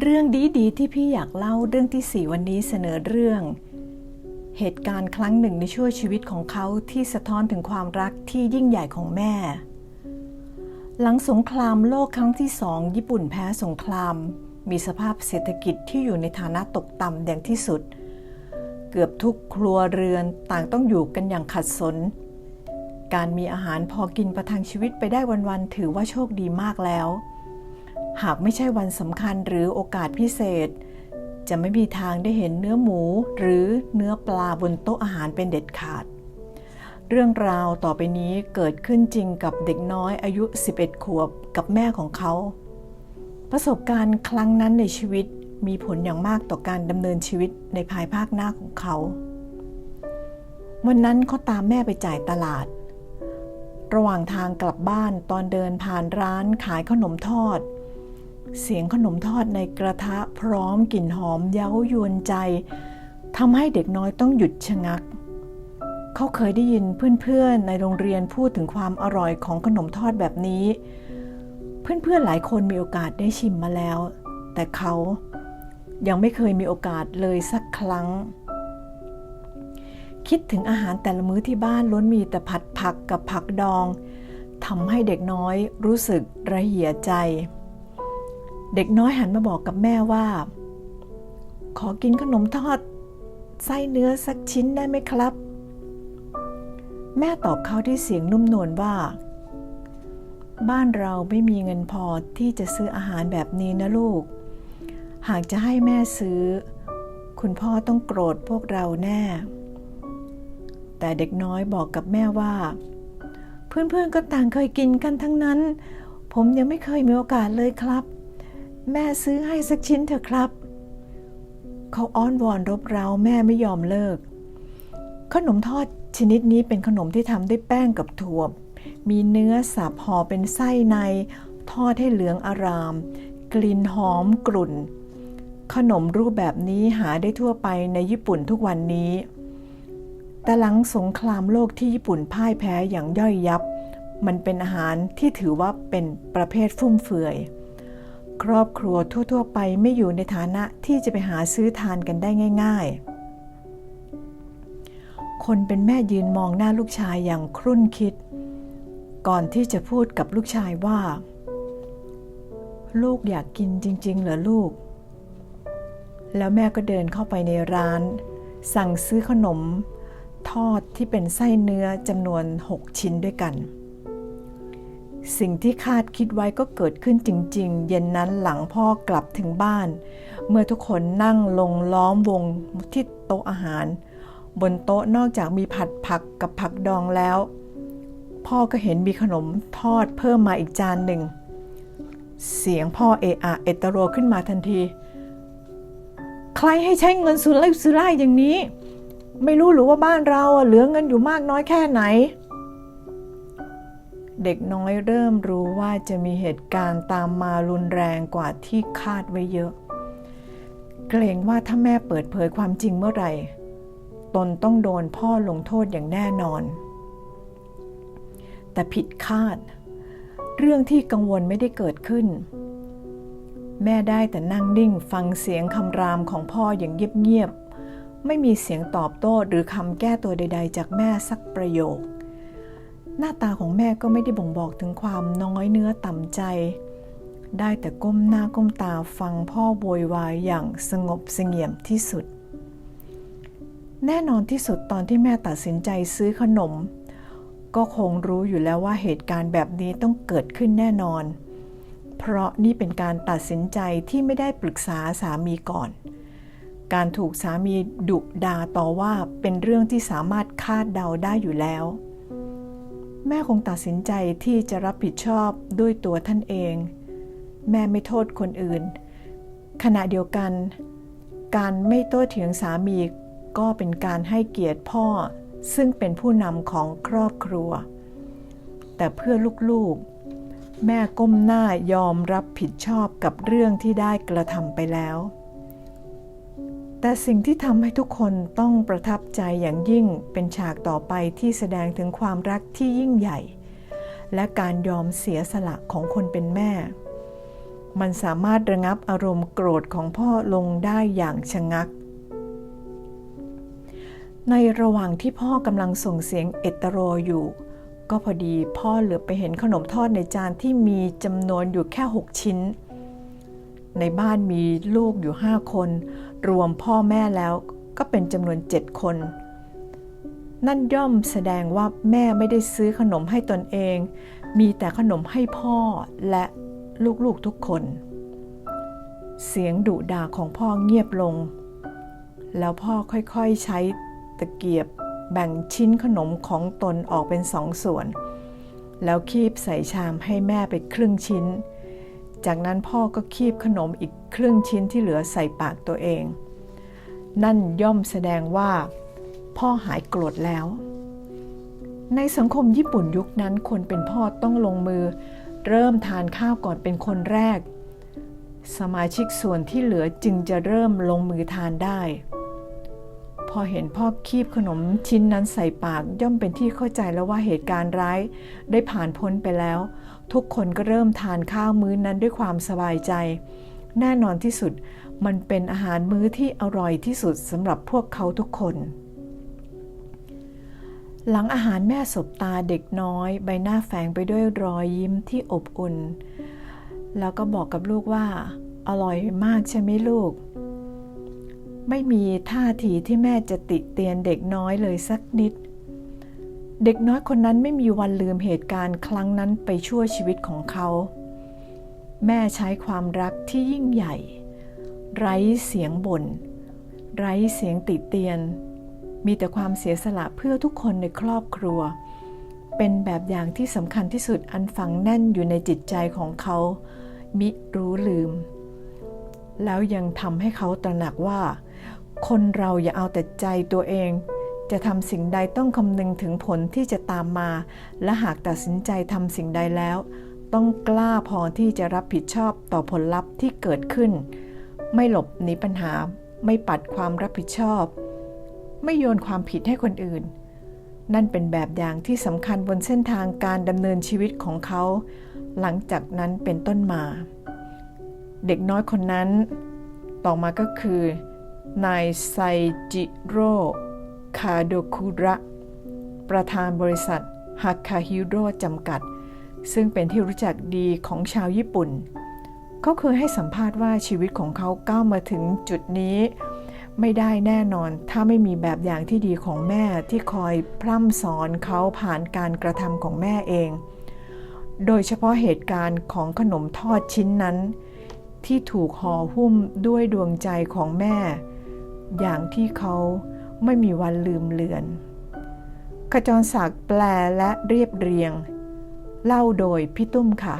เรื่องดีๆที่พี่อยากเล่าเรื่องที่สี่วันนี้เสนอเรื่อง เหตุการณ์ครั้งหนึ่งในช่วงชีวิตของเขาที่สะท้อนถึงความรักที่ยิ่งใหญ่ของแม่ หลังสงครามโลกครั้งที่สองญี่ปุ่นแพ้สงคราม มีสภาพเศรษฐกิจที่อยู่ในฐานะตกต่ำอย่างที่สุด เกือบทุกครัวเรือนต่างต้องอยู่กันอย่างขัดสน การมีอาหารพอกินประทังชีวิตไปได้วันๆถือว่าโชคดีมากแล้ว หากไม่ใช่วันสำคัญหรือโอกาสพิเศษ จะไม่มีทางได้เห็นเนื้อหมูหรือเนื้อปลาบนโต๊ะอาหารเป็นเด็ดขาด เรื่องราวต่อไปนี้เกิดขึ้นจริงกับเด็กน้อยอายุ 11 ขวบกับแม่ของเขา ประสบการณ์ครั้งนั้นในชีวิตมีผลอย่างมากต่อการดำเนินชีวิตในภายภาคหน้าของเขา วันนั้นเขาตามแม่ไปจ่ายตลาด ระหว่างทางกลับบ้านตอนเดินผ่านร้านขายขนมทอด เสียงขนมทอดในกระทะพร้อมกลิ่นหอมเย้ายวนใจทำให้เด็กน้อยต้องหยุดชะงัก เขาเคยได้ยินเพื่อนๆในโรงเรียนพูดถึงความอร่อยของขนมทอดแบบนี้ เพื่อนๆหลายคนมีโอกาสได้ชิมมาแล้ว แต่เขายังไม่เคยมีโอกาสเลยสักครั้ง คิดถึงอาหารแต่ละมื้อที่บ้านล้วนมีแต่ผัดผักกับผักดองทำให้เด็กน้อยรู้สึกระเหียใจ เด็กน้อยหันมาบอกกับแม่ว่า ขอกินขนมทอด ไส้เนื้อสักชิ้นได้ไหมครับ แม่ตอบเขาด้วยเสียงนุ่มนวลว่า บ้านเราไม่มีเงินพอที่จะซื้ออาหารแบบนี้นะลูก หากจะให้แม่ซื้อ คุณพ่อต้องโกรธพวกเราแน่ แต่เด็กน้อยบอกกับแม่ว่า เพื่อนๆก็ต่างเคยกินกันทั้งนั้น ผมยังไม่เคยมีโอกาสเลยครับ แม่ซื้อให้สักชิ้นเถอะครับ เขาอ้อนวอนรบเร้าแม่ไม่ยอมเลิก ขนมทอดชนิดนี้เป็นขนมที่ทำด้วยแป้งกับถั่ว มีเนื้อสับห่อเป็นไส้ใน ทอดให้เหลืองอาราม กลิ่นหอมกลุ่น ขนมรูปแบบนี้หาได้ทั่วไปในญี่ปุ่นทุกวันนี้ แต่หลังสงครามโลกที่ญี่ปุ่นพ่ายแพ้อย่างย่อยยับ มันเป็นอาหารที่ถือว่าเป็นประเภทฟุ่มเฟือย ครอบครัวทั่ว ๆ ไปไม่อยู่ในฐานะที่จะไปหาซื้อทานกันได้ง่าย ๆ คนเป็นแม่ยืนมองหน้าลูกชายอย่างครุ่นคิด ก่อนที่จะพูดกับลูกชายว่า ลูกอยากกินจริง ๆ เหรอลูก แล้วแม่ก็เดินเข้าไปในร้าน สั่งซื้อขนม ทอดที่เป็นไส้เนื้อจำนวน 6 ชิ้นด้วยกัน สิ่งที่คาดคิดไว้ก็เกิดขึ้นจริง ๆ เย็นนั้นหลังพ่อกลับถึงบ้าน เมื่อทุกคนนั่งลงล้อมวงที่โต๊ะอาหาร บนโต๊ะนอกจากมีผัดผักกับผักดองแล้ว พ่อก็เห็นมีขนมทอดเพิ่มมาอีกจานหนึ่ง เสียงพ่อเอะอะเอตโรขึ้นมาทันที ใครให้ใช้เงินสุรุ่ยสุร่ายอย่างนี้ ไม่รู้หรือว่าบ้านเราเหลือเงินอยู่มากน้อยแค่ไหน เด็กน้อยเริ่มรู้ว่าจะมีเหตุการณ์ตามมารุนแรงกว่าที่คาดไว้เยอะ เกรงว่าถ้าแม่เปิดเผยความจริงเมื่อไหร่ ตนต้องโดนพ่อลงโทษอย่างแน่นอน แต่ผิดคาด เรื่องที่กังวลไม่ได้เกิดขึ้น แม่ได้แต่นั่งนิ่งฟังเสียงคำรามของพ่ออย่างเงียบๆไม่มีเสียงตอบโต้หรือคำแก้ตัวใด ๆ จากแม่สักประโยค หน้าตาของแม่ก็ไม่ได้บ่งบอกถึงความน้อยเนื้อต่ำใจ ได้แต่ก้มหน้าก้มตาฟังพ่อโวยวายอย่างสงบเสงี่ยมที่สุด แน่นอนที่สุดตอนที่แม่ตัดสินใจซื้อขนม ก็คงรู้อยู่แล้วว่าเหตุการณ์แบบนี้ต้องเกิดขึ้นแน่นอน เพราะนี่เป็นการตัดสินใจที่ไม่ได้ปรึกษาสามีก่อน การถูกสามีดุด่าต่อว่าเป็นเรื่องที่สามารถคาดเดาได้อยู่แล้ว แม่คงตัดสินใจที่จะรับผิดชอบด้วยตัวท่านเอง แม่ไม่โทษคนอื่น ขณะเดียวกัน การไม่โต้เถียงสามีก็เป็นการให้เกียรติพ่อซึ่งเป็นผู้นำของครอบครัว แต่เพื่อลูกๆ แม่ก้มหน้ายอมรับผิดชอบกับเรื่องที่ได้กระทำไปแล้ว แต่สิ่งที่ทำให้ทุกคนต้องประทับใจอย่างยิ่งเป็นฉากต่อไปที่แสดงถึงความรักที่ยิ่งใหญ่ และการยอมเสียสละของคนเป็นแม่ มันสามารถระงับอารมณ์โกรธของพ่อลงได้อย่างชะงัก ในระหว่างที่พ่อกำลังส่งเสียงเอตโรอยู่ ก็พอดีพ่อเหลือไปเห็นขนมทอดในจานที่มีจำนวนอยู่แค่ 6 ชิ้น ในบ้านมีลูกอยู่ 5 คน รวมพ่อแม่แล้วก็เป็นจำนวน 7 คน นั่นย่อมแสดงว่าแม่ไม่ได้ซื้อขนมให้ตนเอง มีแต่ขนมให้พ่อและลูกๆทุกคน เสียงดุด่าของพ่อเงียบลง แล้วพ่อค่อยๆใช้ตะเกียบแบ่งชิ้นขนมของตนออกเป็นสองส่วน แล้วคีบใส่ชามให้แม่ไปครึ่งชิ้น จากนั้นพ่อก็คีบขนมอีกครึ่งชิ้นที่เหลือใส่ปากตัวเอง นั่นย่อมแสดงว่า พ่อหายโกรธแล้ว ในสังคมญี่ปุ่นยุคนั้นคนเป็นพ่อต้องลงมือ เริ่มทานข้าวก่อนเป็นคนแรก สมาชิกส่วนที่เหลือจึงจะเริ่มลงมือทานได้ พอเห็นพ่อคีบขนมชิ้นนั้นใส่ปากย่อมเป็นที่เข้าใจแล้วว่าเหตุการณ์ร้ายได้ผ่านพ้นไปแล้ว ทุกคนก็เริ่มทานข้าวมื้อนั้นด้วยความสบายใจ แน่นอนที่สุดมันเป็นอาหารมื้อที่อร่อยที่สุดสำหรับพวกเขาทุกคน หลังอาหารแม่สบตาเด็กน้อย ใบหน้าแฝงไปด้วยรอยยิ้มที่อบอุ่น แล้วก็บอกกับลูกว่า อร่อยมากใช่ไหมลูก ไม่มีท่าทีที่แม่จะติเตียนเด็กน้อยเลยสักนิด เด็กน้อยคนนั้นไม่มีวันลืมเหตุการณ์ครั้งนั้นไปชั่วชีวิตของเขา แม่ใช้ความรักที่ยิ่งใหญ่ ไร้เสียงบน่น ไร้เสียงติเตียน มีแต่ความเสียสละเพื่อทุกคนในครอบครัว เป็นแบบอย่างที่สำคัญที่สุดอันฝังแน่นอยู่ในจิตใจของเขา มิรู้ลืม แล้วยังทำให้เขาตระหนักว่า คนเราอย่าเอาแต่ใจตัวเอง จะทำสิ่งใดต้องคำนึงถึงผลที่จะตามมา และหากตัดสินใจทำสิ่งใดแล้ว ต้องกล้าพอที่จะรับผิดชอบต่อผลลัพธ์ที่เกิดขึ้น ไม่หลบหนีปัญหา ไม่ปัดความรับผิดชอบ ไม่โยนความผิดให้คนอื่น นั่นเป็นแบบอย่างที่สำคัญบนเส้นทางการดำเนินชีวิตของเขา หลังจากนั้นเป็นต้นมา เด็กน้อยคนนั้น ต่อมาก็คือนายไซจิโร่ คาโดคุระ ประธานบริษัทฮักคาฮิโร่จำกัด ซึ่งเป็นที่รู้จักดีของชาวญี่ปุ่น เขาเคยให้สัมภาษณ์ว่าชีวิตของเขาก้าวมาถึงจุดนี้ ไม่ได้แน่นอนถ้าไม่มีแบบอย่างที่ดีของแม่ที่คอยพร่ำสอนเขาผ่านการกระทำของแม่เอง โดยเฉพาะเหตุการณ์ของขนมทอดชิ้นนั้น ที่ถูกห่อหุ้มด้วยดวงใจของแม่ อย่างที่เขา ไม่มีวันลืมเลือน ขจรศักดิ์แปลและเรียบเรียง เล่าโดยพี่ตุ้มค่ะ